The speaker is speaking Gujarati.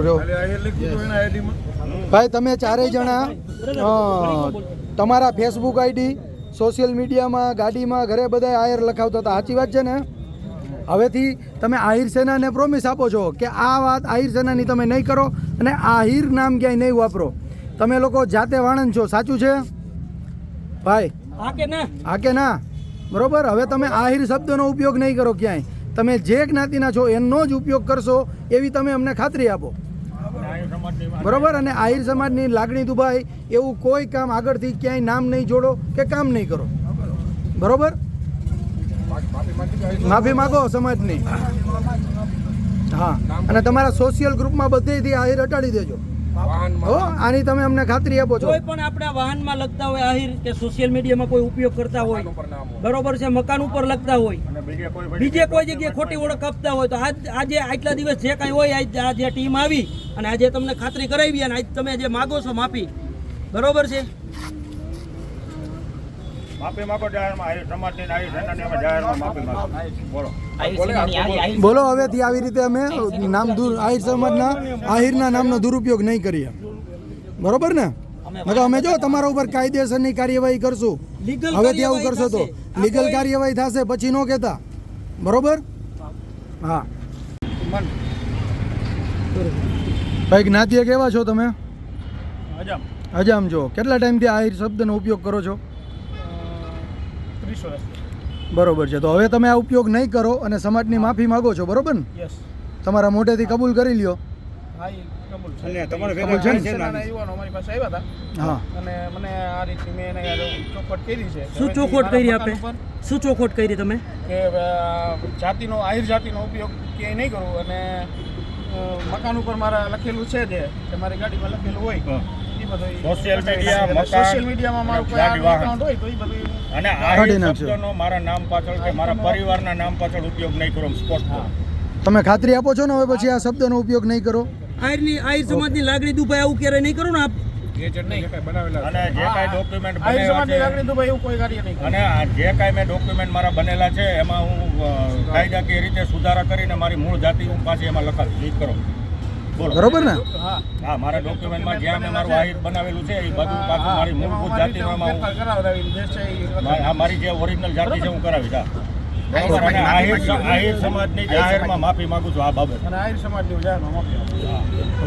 એના આઈડીમાં. ભાઈ તમે ચારેય જણા તમારા ફેસબુક આઈડી સોશિયલ મીડિયામાં ગાડીમાં ઘરે બધા આયર લખાવતા હતા. સાચી વાત છે ને? હવેથી તમે આહિર સેનાને પ્રોમિસ આપો છો કે આ વાત આહિર સેનાની તમે નહીં કરો અને આહિર નામ ક્યાંય નહીં વાપરો. તમે લોકો જાતે વાણંદ છો. સાચું છે? ભાઈ હા કે ના? હા કે ના? બરોબર? હવે તમે આહિર શબ્દનો ઉપયોગ નહીં કરો ક્યાંય. તમે જે જ્ઞાતિના છો, એનો જ ઉપયોગ કરશો એવી તમે અમને ખાતરી આપો. બરોબર? અને આહિર સમાજની લાગણી દુભાઈ એવું કોઈ કામ આગળથી ક્યાંય નામ નહીં જોડો કે કામ નહીં કરો. બરોબર? માફી માગો સમાજની. હા. અને તમારા સોશિયલ ગ્રુપમાં બધેથી આહિર હટાડી દેજો. હો આની તમે અમને ખાતરી આપો છો. કોઈ પણ આપણા વાહનમાં લખતા હોય આહિર કે સોશિયલ મીડિયામાં કોઈ ઉપયોગ કરતા હોય બરોબર છે મકાન ઉપર લખતા હોય. બીજે કોઈ જગ્યાએ ખોટી ઓળખ આપતા હોય તો આજ આજે આટલા દિવસ જે કાંઈ હોય આજ આ જે ટીમ આવી અને આજે તમને ખાતરી કરાવી અને આજ તમે જે માગો છો માફી બરોબર છે? માફી માંગો જાહેરમાં સમાજની ને આહિર જાહેરમાં માફી માંગો. બોલો. બોલો હવેથી આવી રીતે અમે નામ દૂર આહિર સમાજના આહિરના નામનો દુરુપયોગ નહીં કરીએ. બરોબર ને? નકર અમે જો તમારા ઉપર કાયદેસરની કાર્યવાહી કરશું. હવેથી આવું કરશો તો. લીગલ કાર્યવાહી થશે પછી નો કહેતા. બરોબર? હા. ભાઈ જ્ઞાતિએ કેવા છો તમે? અજામ અજામ છો. કેટલા ટાઈમથી આહિર શબ્દનો ઉપયોગ કરો છો? વર્ષ બરોબર છે. તો હવે તમે આ ઉપયોગ નહીં કરો અને સમાજની માફી માગો છો બરોબર ને? યસ તમારા મોઢેથી કબૂલ કરી લ્યો. હા એ કબૂલ છે. અને તમારે કબૂલ છે ને? સેનાના યુવાનો અમારી પાસે આવ્યા હતા. અને મને આ રીતની મેં એને કરી છે. શું હવેથી કરી મકાન આપે? ઉપર. શું ચોખવટ કરી તમે? કે જાતિનો આહિર જાતિનો ઉપયોગ ક્યાંય નહીં કરું. અને મકાન ઉપર મારા લખેલું છે જે કે મારી ગાડીમાં લખેલું હોય. Media, મકાન, સોશિયલ મીડિયામાં મારું કોઈ એકાઉન્ટ હોય તો એ બધું અને આ શબ્દનો મારા નામ પાછળ કે મારા પરિવારના નામ પાછળ ઉપયોગ નહીં કરો સ્પષ્ટ. તમે ખાતરી આપો છો ને હવે પછી આ શબ્દનો ઉપયોગ નહીં કરો? આયરની આયર સમાજની લાગણી દુભાઈ આવું ક્યારે નહીં કરો ને આપ? અને જે કાંઈ ડોક્યુમેન્ટ આહિર બનેલા સમાજની છે. લાગણી તો ભાઈ એવું કોઈ કાર્ય નહીં કરું. અને જે કાંઈ મેં ડોક્યુમેન્ટ મારા બનેલા છે એમાં હું અ, કાયદાકીય રીતે સુધારા કરીને મારી મૂળ જાતિ હું પાછી એમાં લખાવી કરો. બરોબર ને? હા. હા મારા ડોક્યુમેન્ટમાં જ્યાં મેં મારું આહિર બનાવેલું છે એ બધું પાછું મારી મૂળભૂત જાતિમાં આ મારી જે ઓરિજિનલ જાતિ છે હું કરાવીશ હા. બરોબર અને આહિર આહિર સમાજની જાહેરમાં માફી માંગુ છું આ બાબત. અને આહિર સમાજની જાહેરમાં માફી.